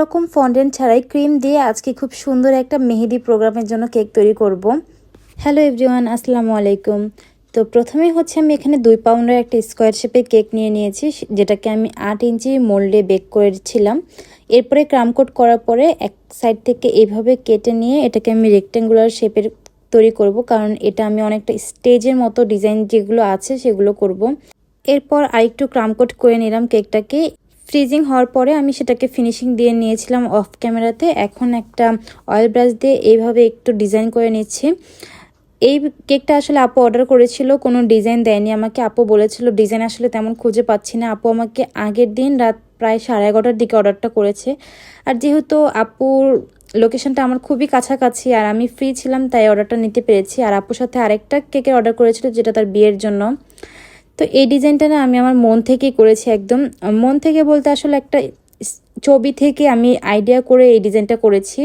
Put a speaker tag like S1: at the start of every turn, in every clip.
S1: রকম ফন্ডেন্ট ছাড়াই ক্রিম দিয়ে আজকে খুব সুন্দর একটা মেহেদি প্রোগ্রামের জন্য কেক তৈরি করব। হ্যালো এভরিওয়ান আসসালামু আলাইকুম। তো প্রথমে হচ্ছে আমি এখানে দুই পাউন্ডের একটা স্কোয়ার শেপে কেক নিয়ে নিয়েছি, যেটাকে আমি আট ইঞ্চি মোল্ডে বেক করেছিলাম। এরপরে ক্রামকোট করার পরে এক সাইড থেকে এইভাবে কেটে নিয়ে এটাকে আমি রেক্টেঙ্গুলার শেপের তৈরি করব, কারণ এটা আমি অনেকটা স্টেজের মতো ডিজাইন যেগুলো আছে সেগুলো করব। এরপর আরেকটু ক্রামকোট করে নিলাম কেকটাকে ফ্রিজিং হওয়ার পরে আমি সেটাকে ফিনিশিং দিয়ে নিয়েছিলাম অফ ক্যামেরাতে এখন একটা অয়েল ব্রাশ দিয়ে এইভাবে একটু ডিজাইন করে নিচ্ছি। এই কেকটা আসলে আপু অর্ডার করেছিল, কোনো ডিজাইন দেয়নি আমাকে। আপু বলেছিল ডিজাইন আসলে তেমন খুঁজে পাচ্ছি না। আপু আমাকে আগের দিন রাত প্রায় সাড়ে এগারোটার দিকে অর্ডারটা করেছে। আর যেহেতু আপুর লোকেশনটা আমার খুবই কাছাকাছি, আর আমি ফ্রি ছিলাম, তাই অর্ডারটা নিতে পেরেছি। আর আপুর সাথে আরেকটা কেকের অর্ডার করেছিল, যেটা তার বিয়ের জন্য। তো এই ডিজাইনটা না আমি আমার মন থেকেই করেছি একদম। মন থেকে বলতে আসলে একটা ছবি থেকে আমি আইডিয়া করে এই ডিজাইনটা করেছি।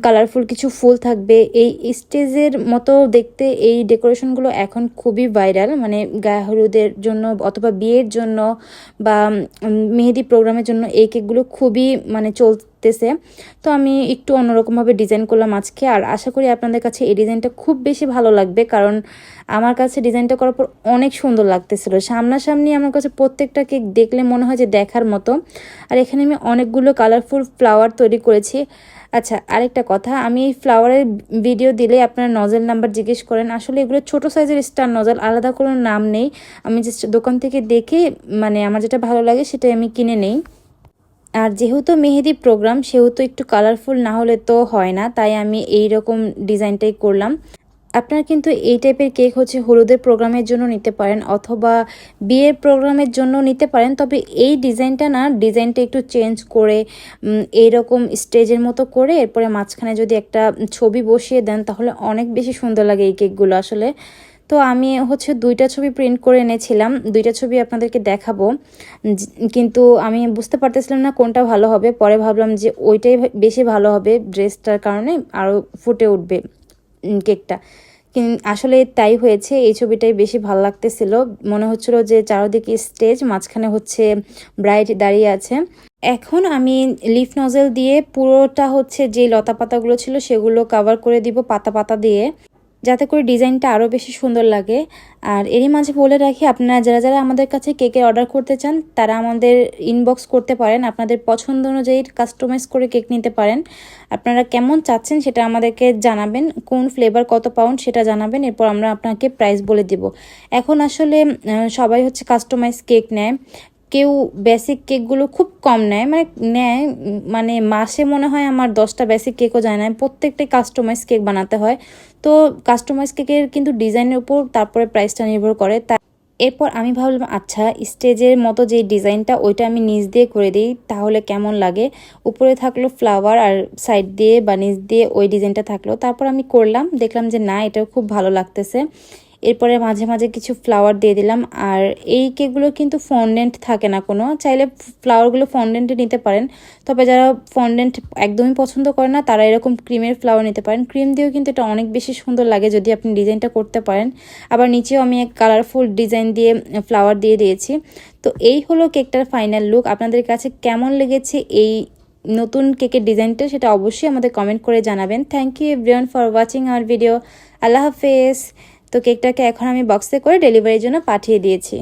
S1: কালারফুল কিছু ফুল থাকবে। এই স্টেজের মতো দেখতে এই ডেকোরেশনগুলো এখন খুবই ভাইরাল মানে গায়ে হলুদের জন্য অথবা বিয়ের জন্য বা মেহেদি প্রোগ্রামের জন্য এই কেকগুলো খুবই মানে চলতেছে তো আমি একটু অন্যরকমভাবে ডিজাইন করলাম আজকে। আর আশা করি আপনাদের কাছে এই ডিজাইনটা খুব বেশি ভালো লাগবে, কারণ আমার কাছে ডিজাইনটা করার পর অনেক সুন্দর লাগতেছিল। সামনাসামনি আমার কাছে প্রত্যেকটা কেক দেখলে মনে হয় যে দেখার মতো। আর এখানে আমি অনেকগুলো কালারফুল ফ্লাওয়ার তৈরি করেছি। আচ্ছা আরেকটা কথা, আমি এই ফ্লাওয়ারের ভিডিও দিলে আপনার নজেল নাম্বার জিজ্ঞেস করেন। আসলে এগুলো ছোট সাইজের স্টার নজল আলাদা কোনো নাম নেই। আমি যে দোকান থেকে দেখে মানে আমার যেটা ভালো লাগে সেটাই আমি কিনে নেই। আর যেহেতু মেহেদি প্রোগ্রাম সেহেতু একটু কালারফুল না হলে তো হয় না, তাই আমি এই রকম ডিজাইনটাই করলাম। আপনারা কিন্তু এই টাইপের কেক হচ্ছে হলুদের প্রোগ্রামের জন্য নিতে পারেন অথবা বিয়ের প্রোগ্রামের জন্য নিতে পারেন, তবে এই ডিজাইনটা না ডিজাইনটা একটু চেঞ্জ করে এইরকম স্টেজের মতো করে এরপরে মাঝখানে যদি একটা ছবি বসিয়ে দেন, তাহলে অনেক বেশি সুন্দর লাগে এই কেকগুলো আসলে। তো আমি হচ্ছে দুইটা ছবি প্রিন্ট করে এনেছিলাম। দুইটা ছবি আপনাদেরকে দেখাবো। কিন্তু আমি বুঝতে পারতেছিলাম না কোনটা ভালো হবে। পরে ভাবলাম যে ওইটাই বেশি ভালো হবে ড্রেসটার কারণে আরও ফুটে উঠবে কেকটা। আসলে তাই হয়েছে, এই ছবিটাই বেশি ভালো লাগতেছিল। মনে হচ্ছিল যে চারদিকে স্টেজ, মাঝখানে হচ্ছে ব্রাইট দাঁড়িয়ে আছে। এখন আমি লিফ নজেল দিয়ে পুরোটা হচ্ছে যে লতা পাতাগুলো ছিল সেগুলো কাভার করে দিব পাতা পাতা দিয়ে। যাতে করে ডিজাইনটা আরও বেশি সুন্দর লাগে। আর এরই মাঝে বলে রাখি, আপনারা যারা যারা আমাদের কাছে কেকের অর্ডার করতে চান, তারা আমাদের ইনবক্স করতে পারেন। আপনাদের পছন্দ অনুযায়ী কাস্টমাইজ করে কেক নিতে পারেন। আপনারা কেমন চাচ্ছেন সেটা আমাদেরকে জানাবেন, কোন ফ্লেভার কত পাউন্ড সেটা জানাবেন। এরপর আমরা আপনাকে প্রাইস বলে দিব। এখন আসলে সবাই হচ্ছে কাস্টমাইজ কেক নেয়। কেউ বেসিক কেকগুলো খুব কম নেয়। মানে নেয় মানে মাসে মনে হয় আমার দশটা বেসিক কেকও যায় না। প্রত্যেকটাই কাস্টমাইজ কেক বানাতে হয়। তো কাস্টমাইজ কেকের কিন্তু ডিজাইনের উপর তারপরে প্রাইসটা নির্ভর করে। তা এরপর আমি ভাবলাম আচ্ছা স্টেজের মতো যে ডিজাইনটা ওইটা আমি নিচ দিয়ে করে দিই, তাহলে কেমন লাগে? উপরে থাকল ফ্লাওয়ার আর সাইড দিয়ে বা নিচ দিয়ে ওই ডিজাইনটা থাকল। তারপর আমি করলাম, দেখলাম যে না, এটাও খুব ভালো লাগতেছে। এরপরে মাঝে মাঝে কিছু ফ্লাওয়ার দিয়ে দিলাম। আর এই কেকগুলো কিন্তু ফন্ডেন্ট থাকে না কোনো। চাইলে ফ্লাওয়ারগুলো ফন্ডেন্টে নিতে পারেন। তবে যারা ফন্ডেন্ট একদমই পছন্দ করে না, তারা এরকম ক্রিমের ফ্লাওয়ার নিতে পারেন। ক্রিম দিয়েও কিন্তু এটা অনেক বেশি সুন্দর লাগে যদি আপনি ডিজাইনটা করতে পারেন। আবার নিচেও আমি এক কালারফুল ডিজাইন দিয়ে ফ্লাওয়ার দিয়ে দিয়েছি। তো এই হলো কেকটার ফাইনাল লুক আপনাদের কাছে কেমন লেগেছে এই নতুন কেকের ডিজাইনটা সেটা অবশ্যই আমাদের কমেন্ট করে জানাবেন। Thank you everyone for watching our video আল্লাহ হাফেজ। তো কেকটাকে এখন আমি বক্সে করে ডেলিভারির জন্য পাঠিয়ে দিয়েছি।